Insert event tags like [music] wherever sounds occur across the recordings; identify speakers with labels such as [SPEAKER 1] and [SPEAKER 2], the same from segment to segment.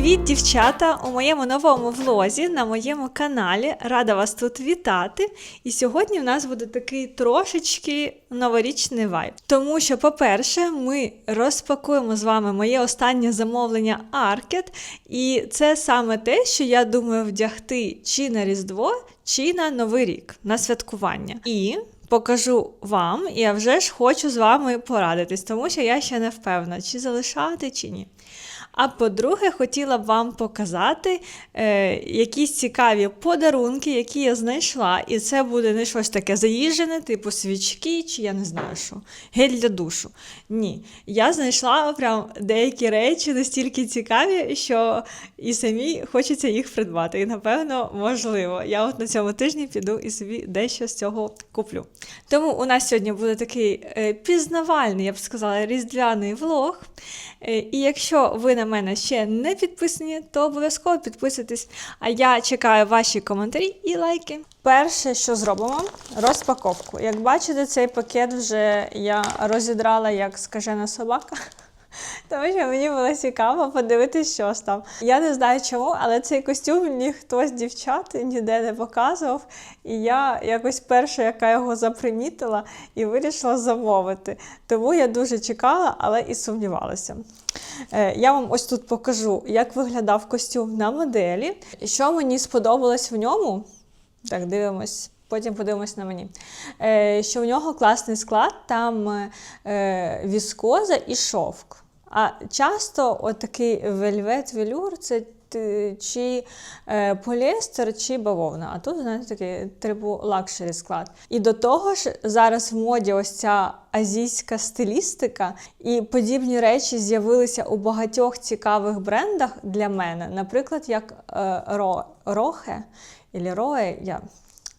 [SPEAKER 1] Привіт, дівчата! У моєму новому влозі на моєму каналі. Рада вас тут вітати. І сьогодні в нас буде такий трошечки новорічний вайб. Тому що, по-перше, ми розпакуємо з вами моє останнє замовлення Аркет. І це саме те, що я думаю вдягти чи на Різдво, чи на Новий рік, на святкування. І покажу вам, і я вже ж хочу з вами порадитись, тому що я ще не впевнена, чи залишати, чи ні. А по-друге, хотіла б вам показати е, якісь цікаві подарунки, які я знайшла. І це буде не щось таке заїжджене, типу свічки, чи я не знаю що, гель для душу. Ні. Я знайшла прям деякі речі настільки цікаві, що і самі хочеться їх придбати. І, напевно, можливо. Я от на цьому тижні піду і собі дещо з цього куплю. Тому у нас сьогодні буде такий е, пізнавальний, я б сказала, різдвяний влог. Е, І якщо ви на мене ще не підписані, то обов'язково підписуйтесь. А я чекаю ваші коментарі і лайки. Перше, що зробимо, розпаковку. Як бачите, цей пакет вже я розідрала як скажена собака. Тому що мені було цікаво подивитися, що ж там. Я не знаю чому, але цей костюм ніхто з дівчат ніде не показував. І я якось перша, яка його запримітила, і вирішила замовити. Тому я дуже чекала, але і сумнівалася. Е, Я вам ось тут покажу, як виглядав костюм на моделі. Що мені сподобалось в ньому. Так, дивимось. Потім подивимось на мені. Е, що в нього класний склад, там е, віскоза і шовк. А часто отакий вельвет-велюр це чи е, поліестер, чи бавовна. А тут, знаєте, такий трибу лакшері склад. І до того ж, зараз в моді ось ця азійська стилістика, і подібні речі з'явилися у багатьох цікавих брендах для мене. Наприклад, як е, Ро, Рохе, або Роe, я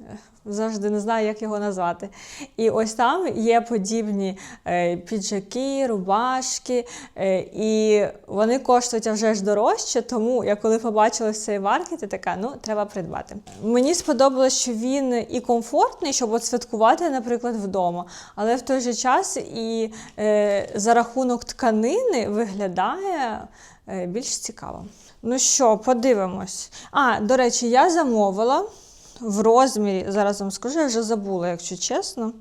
[SPEAKER 1] е, завжди не знаю, як його назвати. І ось там є подібні е, піджаки, рубашки, е, і вони коштують вже ж дорожче, тому я коли побачила цей варкет, я така, ну, треба придбати. Мені сподобалось, що він і комфортний, щоб святкувати, наприклад, вдома, але в той же час і е, за рахунок тканини виглядає більш цікаво. Ну що, подивимось. А, до речі, я замовила в розмірі, зараз вам скажу, я вже забула, якщо чесно.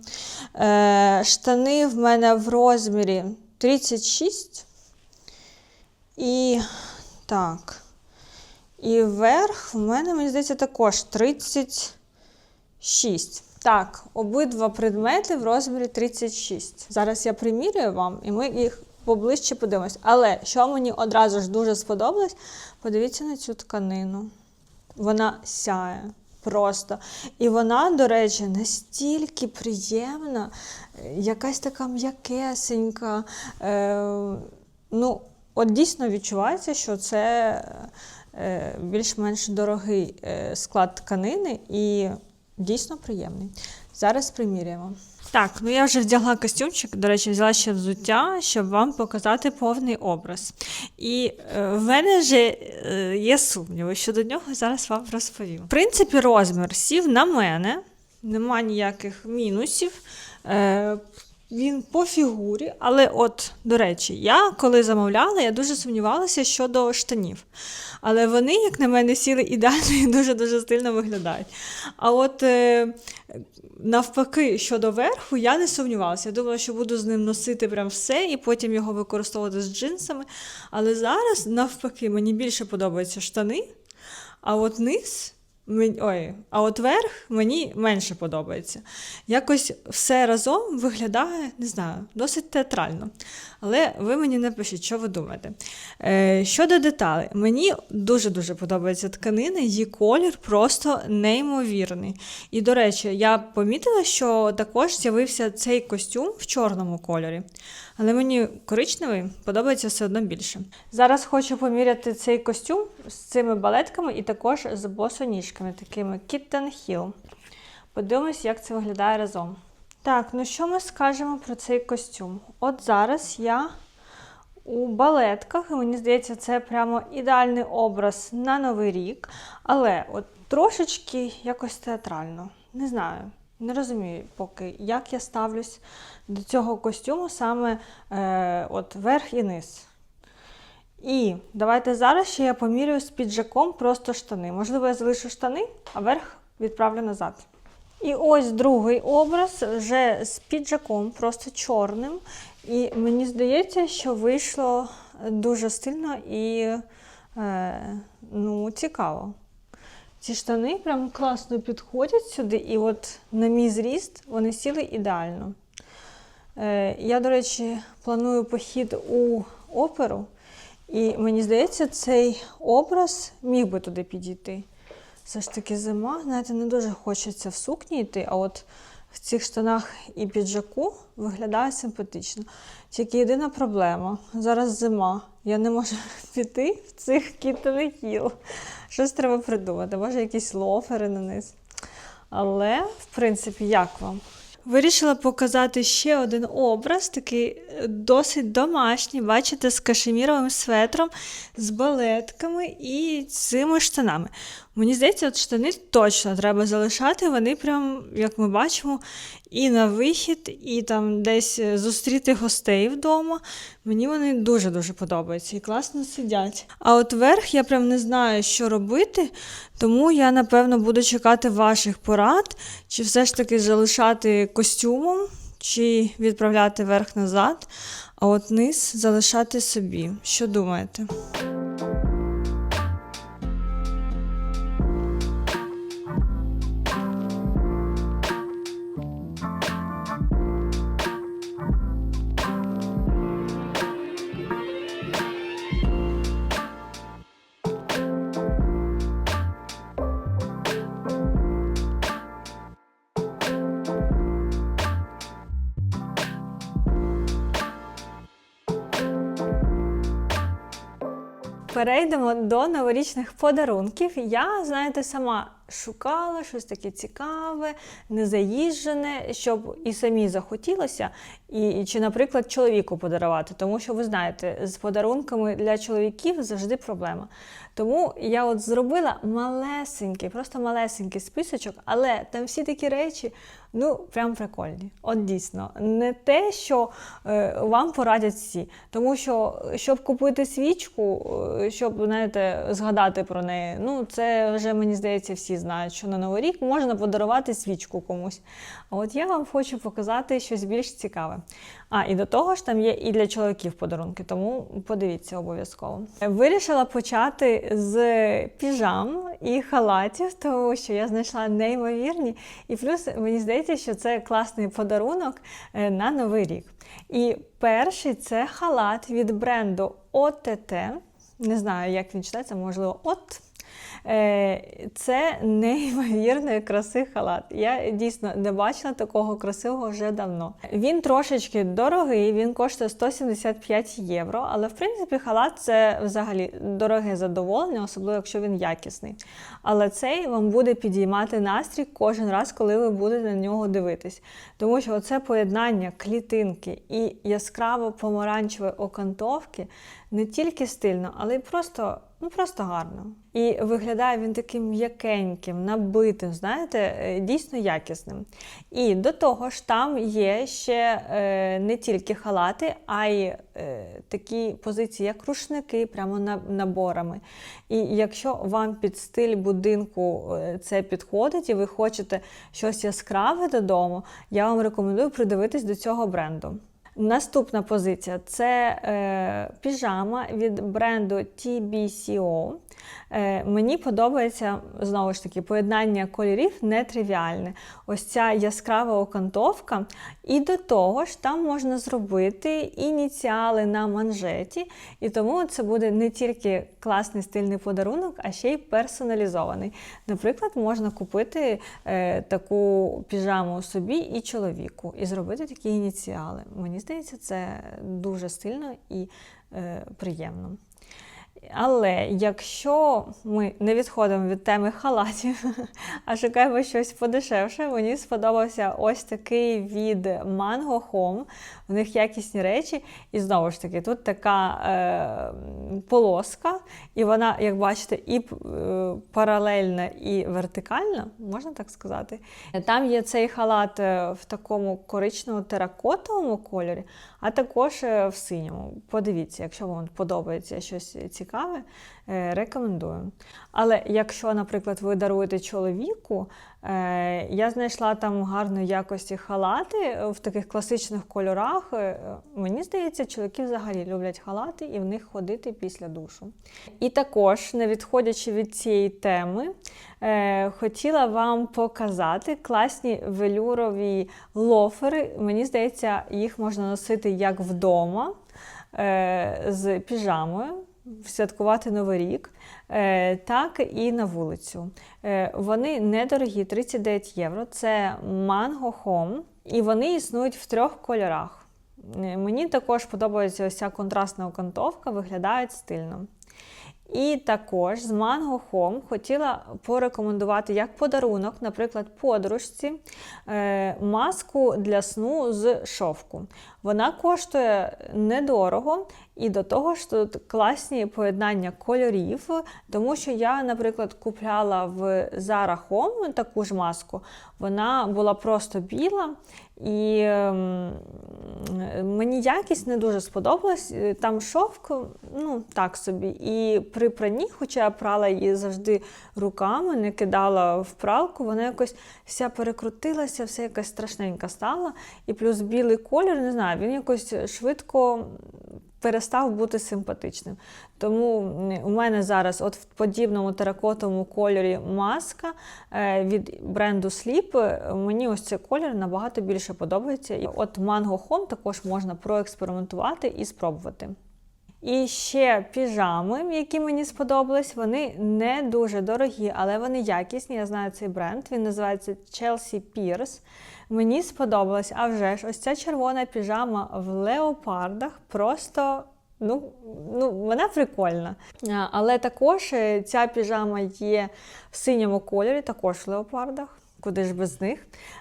[SPEAKER 1] Е, штани в мене в розмірі 36. І так. І верх в мене, мені здається, також 36. Так, обидва предмети в розмірі 36. Зараз я примірюю вам, і ми їх поближче подивимось. Але що мені одразу ж дуже сподобалось, подивіться на цю тканину. Вона сяє просто. І вона, до речі, настільки приємна, якась така м'якесенька. Е, ну, от дійсно відчувається, що це е, більш-менш дорогий е, склад тканини і дійсно приємний. Зараз приміряємо. Так, ну я вже вдягла костюмчик, до речі, взяла ще взуття, щоб вам показати повний образ. І е, в мене вже е, є сумніви щодо нього, зараз вам розповім. В принципі, розмір сів на мене, нема ніяких мінусів. Е, він по фігурі, але от, до речі, я коли замовляла, я дуже сумнівалася щодо штанів. Але вони, як на мене, сіли ідеально і дуже-дуже стильно виглядають. А от е, навпаки, щодо верху, я не сумнівалася. Я думала, що буду з ним носити прям все і потім його використовувати з джинсами. Але зараз, навпаки, мені більше подобаються штани, а от низ. Мен- Ой, а от верх мені менше подобається. Якось все разом виглядає, не знаю, досить театрально. Але ви мені напишіть, що ви думаєте. Е, щодо деталей, мені дуже-дуже подобається тканина, її колір просто неймовірний. І, до речі, я помітила, що також з'явився цей костюм в чорному кольорі. Але мені коричневий подобається все одно більше. Зараз хочу поміряти цей костюм з цими балетками і також з босоніжками, такими Kitten Hill. Подивимось, як це виглядає разом. Так, ну що ми скажемо про цей костюм? От зараз я у балетках, і мені здається, це прямо ідеальний образ на Новий рік. Але от трошечки якось театрально. Не знаю, не розумію поки, як я ставлюсь до цього костюму саме е, от верх і низ. І давайте зараз ще я поміряю з піджаком просто штани. Можливо, я залишу штани, а верх відправлю назад. І ось другий образ вже з піджаком, просто чорним. І мені здається, що вийшло дуже стильно і е, ну, цікаво. Ці штани прям класно підходять сюди, і от на мій зріст вони сіли ідеально. Е, я, до речі, планую похід у оперу, і мені здається, цей образ міг би туди підійти. Все ж таки зима, знаєте, не дуже хочеться в сукні йти, а от в цих штанах і піджаку виглядає симпатично. Тільки єдина проблема: зараз зима. Я не можу [laughs] піти в цих кітових хіл. Щось треба придумати. Може, якісь лофери на низ. Але, в принципі, як вам? Вирішила показати ще один образ, такий е, досить домашній, бачите, з кашеміровим светром, з балетками і цими штанами. Мені здається, от штани точно треба залишати. Вони прям, як ми бачимо, і на вихід, і там десь е, зустріти гостей вдома. Мені вони дуже-дуже подобаються і класно сидять. А от верх я прям не знаю, що робити, тому я, напевно, буду чекати ваших порад, чи все ж таки залишати костюмом, чи відправляти верх назад, а от низ залишати собі. Що думаєте? Перейдемо до новорічних подарунків. Я, знаєте, сама шукала щось таке цікаве, незаїжджене, щоб і самі захотілося, і, і чи, наприклад, чоловіку подарувати. Тому що ви знаєте, з подарунками для чоловіків завжди проблема. Тому я от зробила малесенький, просто малесенький списочок, але там всі такі речі, ну, прям прикольні. От дійсно, не те, що е, вам порадять всі. Тому що, щоб купити свічку, е, щоб знаєте, згадати про неї, ну це вже мені здається, всі знають, що на Новий рік можна подарувати свічку комусь. А от я вам хочу показати щось більш цікаве. А, і до того ж там є і для чоловіків подарунки, тому подивіться обов'язково. Вирішила почати з піжам і халатів, тому що я знайшла неймовірні. І плюс мені здається, що це класний подарунок е, на Новий рік. І перший це халат від бренду OTT. Не знаю, як він читається, можливо, от. Е, Це неймовірної краси халат. Я дійсно не бачила такого красивого вже давно. Він трошечки дорогий, він коштує 175 євро, але в принципі халат це взагалі дороге задоволення, особливо якщо він якісний. Але цей вам буде підіймати настрій кожен раз, коли ви будете на нього дивитись. Тому що оце поєднання клітинки і яскраво помаранчевої окантовки не тільки стильно, але й просто. Ну, просто гарно. І виглядає він таким м'якеньким, набитим, знаєте, е, дійсно якісним. І до того ж, там є ще е, не тільки халати, а й е, такі позиції, як рушники, прямо на, наборами. І якщо вам під стиль будинку е, це підходить, і ви хочете щось яскраве додому, я вам рекомендую придивитись до цього бренду. Наступна позиція це е, піжама від бренду TBCO. Е, Мені подобається знову ж таки поєднання кольорів нетривіальне. Ось ця яскрава окантовка. І до того ж, там можна зробити ініціали на манжеті. І тому це буде не тільки класний стильний подарунок, а ще й персоналізований. Наприклад, можна купити е, таку піжаму собі і чоловіку, і зробити такі ініціали. Мені здається, це дуже стильно і е, приємно. Але якщо ми не відходимо від теми халатів, [laughs] а шукаємо щось подешевше, мені сподобався ось такий від Mango Home. В них якісні речі. І знову ж таки, тут така е, полоска, і вона, як бачите, і е, паралельна, і вертикальна, можна так сказати. Там є цей халат е, в такому коричнево-теракотовому кольорі, а також е, в синьому. Подивіться, якщо вам подобається щось цікаве, е, рекомендую. Але якщо, наприклад, ви даруєте чоловіку, е, я знайшла там гарної якості халати е, в таких класичних кольорах. Мені здається, чоловіки взагалі люблять халати і в них ходити після душу. І також, не відходячи від цієї теми, хотіла вам показати класні велюрові лофери. Мені здається, їх можна носити як вдома з піжамою. Святкувати Новий рік, е, так і на вулицю. Е, Вони недорогі, 39 євро. Це Mango Home, і вони існують в трьох кольорах. Е, Мені також подобається ось контрастна окантовка, виглядають стильно. І також з Mango Home хотіла порекомендувати як подарунок, наприклад, подружці, е, маску для сну з шовку. Вона коштує недорого, і до того ж тут класні поєднання кольорів, тому що я, наприклад, купляла в Zara Home таку ж маску. Вона була просто біла, і ем, мені якість не дуже сподобалась. Е, Там шовк, ну так собі. І при пранні, хоча я прала її завжди руками, не кидала в пралку, вона якось вся перекрутилася, все якась страшненька стала. І плюс білий колір, не знаю, він якось швидко перестав бути симпатичним. Тому у мене зараз от в подібному теракотовому кольорі маска е, від бренду Sleep. Е, Мені ось цей колір набагато більше подобається. І от Mango Home також можна проекспериментувати і спробувати. І ще піжами, які мені сподобались, вони не дуже дорогі, але вони якісні. Я знаю цей бренд. Він називається Chelsea Pierce. Мені сподобалось, а вже ж, ось ця червона піжама в леопардах просто. Ну, ну, вона прикольна. Але також е, ця піжама є в синьому кольорі, також в леопардах. Куди ж без них.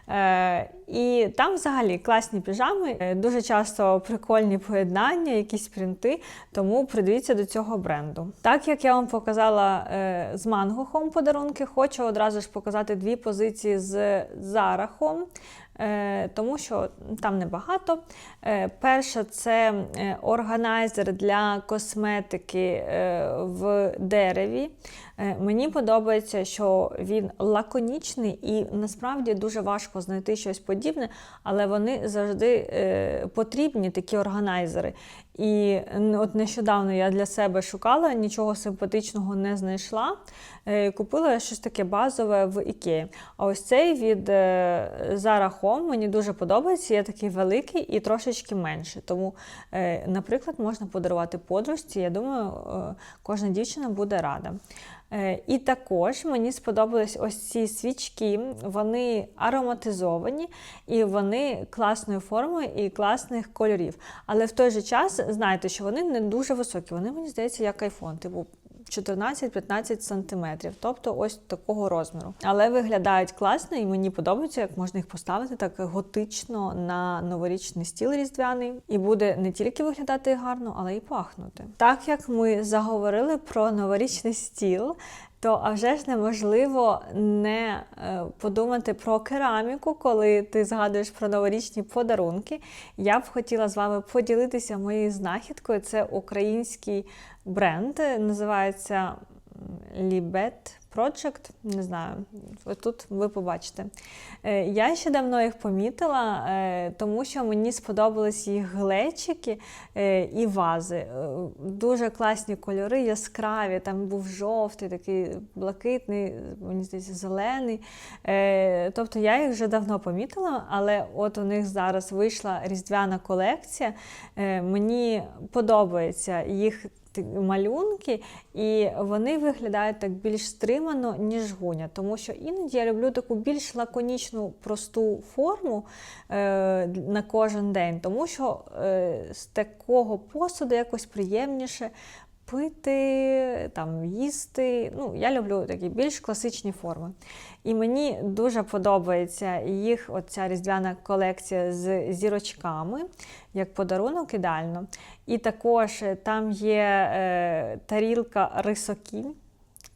[SPEAKER 1] Е, і там взагалі класні піжами, е, дуже часто прикольні поєднання, якісь принти, тому придивіться до цього бренду. Так як я вам показала е, з Mango Home подарунки, хочу одразу ж показати дві позиції з Zara Home. Е, тому що там небагато. Е, перше це е, органайзер для косметики в дереві. Мені подобається, що він лаконічний і насправді дуже важко знайти щось подібне, але вони завжди потрібні, такі органайзери. І от нещодавно я для себе шукала, нічого симпатичного не знайшла. Е, Купила щось таке базове в Ікеї. А ось цей від е, Zara Home мені дуже подобається. Є такий великий і трошечки менший. Тому, е, наприклад, можна подарувати подружці. Я думаю, кожна дівчина буде рада. Е, І також мені сподобались ось ці свічки. Вони ароматизовані і вони класної форми і класних кольорів. Але в той же час знаєте, що вони не дуже високі. Вони, мені здається, як айфон, типу 14-15 сантиметрів, тобто ось такого розміру. Але виглядають класно і мені подобається, як можна їх поставити так готично на новорічний стіл різдвяний. І буде не тільки виглядати гарно, але й пахнути. Так як ми заговорили про новорічний стіл. То а вже ж неможливо не е, подумати про кераміку, коли ти згадуєш про новорічні подарунки. Я б хотіла з вами поділитися моєю знахідкою. Це український бренд, називається Лібет. Project. Не знаю, тут ви побачите. Е, Я ще давно їх помітила, е, тому що мені сподобались їх глечики е, і вази. Дуже класні кольори, яскраві. Там був жовтий, такий блакитний, мені здається, зелений. Тобто я їх вже давно помітила, але от у них зараз вийшла різдвяна колекція. Мені подобається їх малюнки, і вони виглядають так більш стримано, ніж гуня. Тому що іноді я люблю таку більш лаконічну, просту форму е, на кожен день, тому що е, з такого посуду якось приємніше пити, там їсти. Ну, я люблю такі більш класичні форми. І мені дуже подобається їх оця різдвяна колекція з зірочками, як подарунок ідеально. І також е, там є е, тарілка рисокінь.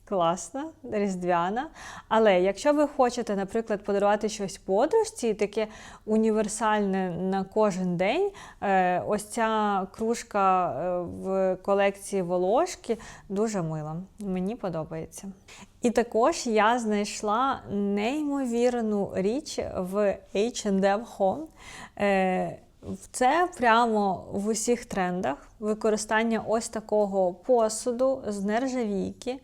[SPEAKER 1] Класна, різдвяна. Але якщо ви хочете, наприклад, подарувати щось подружці, таке універсальне на кожен день, е, ось ця кружка е, в колекції волошки дуже мила. Мені подобається. І також я знайшла неймовірну річ в H&M Home. Це прямо в усіх трендах використання ось такого посуду з нержавійки,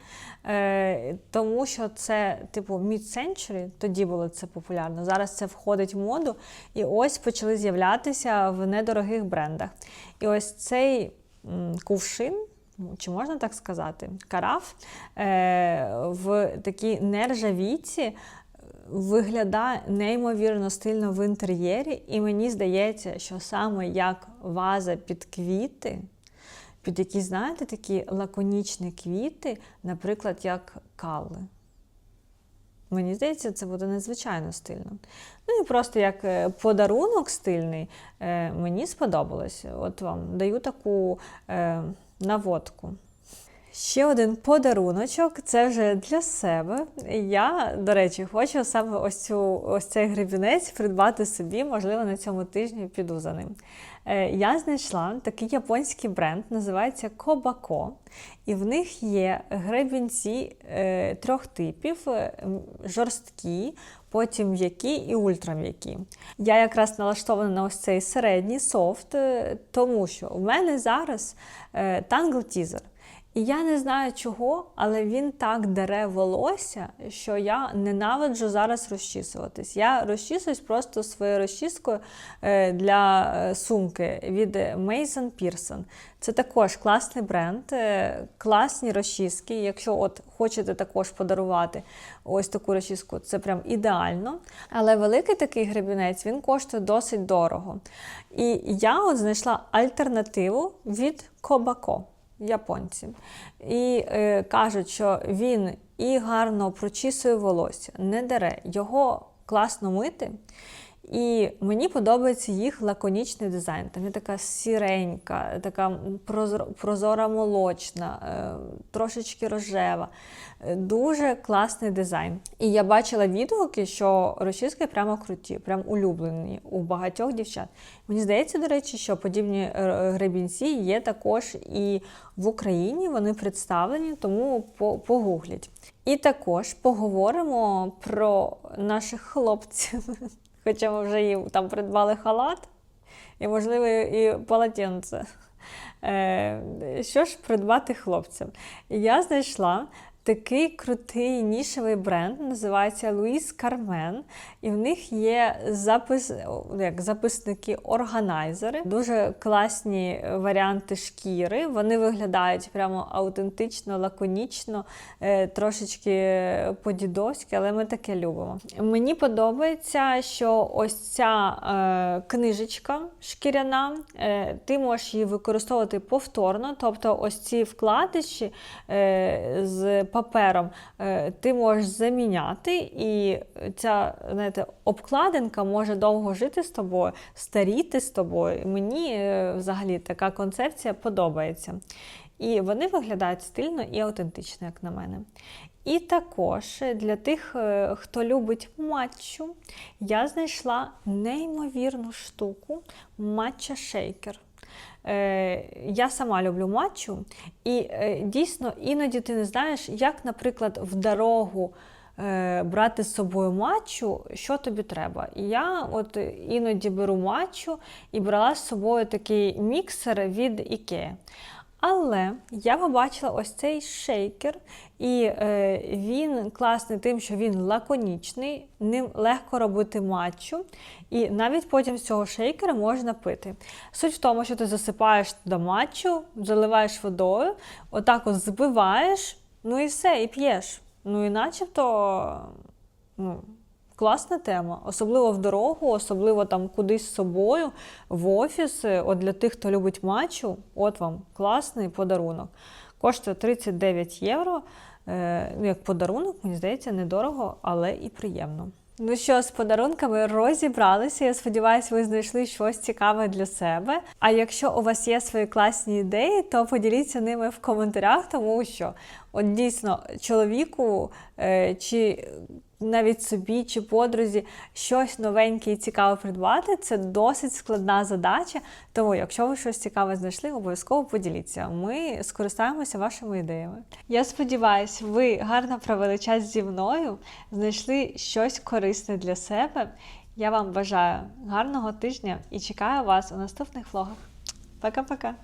[SPEAKER 1] е, тому що це, типу, mid-century, тоді було це популярно. Зараз це входить в моду, і ось почали з'являтися в недорогих брендах. І ось цей кувшин. Чи можна так сказати, караф е, в такій нержавійці виглядає неймовірно стильно в інтер'єрі, і мені здається, що саме як ваза під квіти, під якісь, знаєте, такі лаконічні квіти, наприклад, як калли. Мені здається, це буде надзвичайно стильно. Ну і просто як е, подарунок стильний, е, мені сподобалось. От вам даю таку е, наводку. Ще один подаруночок це вже для себе. Я, до речі, хочу саме ось цю ось цей гребінець придбати собі, можливо, на цьому тижні піду за ним. Е, Я знайшла такий японський бренд, називається Kobako. І в них є гребінці е, трьох типів: е, жорсткі, потім м'які і ультрам'які. Я якраз налаштована на ось цей середній софт, тому що в мене зараз Teaser. І я не знаю чого, але він так дере волосся, що я ненавиджу зараз розчісуватись. Я розчісуюсь просто своєю розчіскою е, для е, сумки від Mason Pearson. Це також класний бренд, е, класні розчіски. Якщо от хочете також подарувати ось таку розчіску, це прям ідеально. Але великий такий гребінець він коштує досить дорого. І я от знайшла альтернативу від Kobako японці. І е, кажуть, що він і гарно прочісує волосся, не дере, його класно мити. І мені подобається їх лаконічний дизайн. Там є така сіренька, така прозор- прозора молочна, е, трошечки рожева. Е, Дуже класний дизайн. І я бачила відгуки, що розчіски прямо круті, прям улюблені у багатьох дівчат. Мені здається, до речі, що подібні е, гребінці є також і в Україні. Вони представлені, тому по- погугліть. І також поговоримо про наших хлопців. [laughs] Хоча ми вже їм там придбали халат і, можливо, і полотенце. Е, що ж придбати хлопцям? Я знайшла такий крутий нішевий бренд, називається Луїс Кармен. І в них є запис, як записники органайзери, дуже класні варіанти шкіри. Вони виглядають прямо аутентично, лаконічно, е, трошечки по-дідовськи, але ми таке любимо. Мені подобається, що ось ця е, книжечка шкіряна, е, ти можеш її використовувати повторно, тобто ось ці вкладиші з папером е, ти можеш заміняти, і ця знаєте, обкладинка може довго жити з тобою, старіти з тобою. Мені е, взагалі така концепція подобається. І вони виглядають стильно і аутентично, як на мене. І також для тих, е, хто любить матчу, я знайшла неймовірну штуку матча шейкер. Е, я сама люблю матчу, і е, дійсно іноді ти не знаєш, як, наприклад, в дорогу е, брати з собою матчу, що тобі треба. І я от іноді беру матчу і брала з собою такий міксер від IKEA. Але я побачила ось цей шейкер, і е, він класний тим, що він лаконічний, ним легко робити матчу, і навіть потім з цього шейкера можна пити. Суть в тому, що ти засипаєш туди матчу, заливаєш водою, отак от збиваєш, ну і все, і п'єш. Ну і начебто. Ну, Класна тема, особливо в дорогу, особливо там кудись з собою, в офіс. От для тих, хто любить матчу, от вам класний подарунок. Коштує 39 євро. Е, ну, як подарунок, мені здається, недорого, але і приємно. Ну що, з подарунками розібралися. Я сподіваюся, ви знайшли щось цікаве для себе. А якщо у вас є свої класні ідеї, то поділіться ними в коментарях, тому що от дійсно чоловіку е, чи навіть собі чи подрузі щось новеньке і цікаве придбати, це досить складна задача. Тому, якщо ви щось цікаве знайшли, обов'язково поділіться. Ми скористаємося вашими ідеями. Я сподіваюся, ви гарно провели час зі мною, знайшли щось корисне для себе. Я вам бажаю гарного тижня і чекаю вас у наступних влогах. Пока-пока!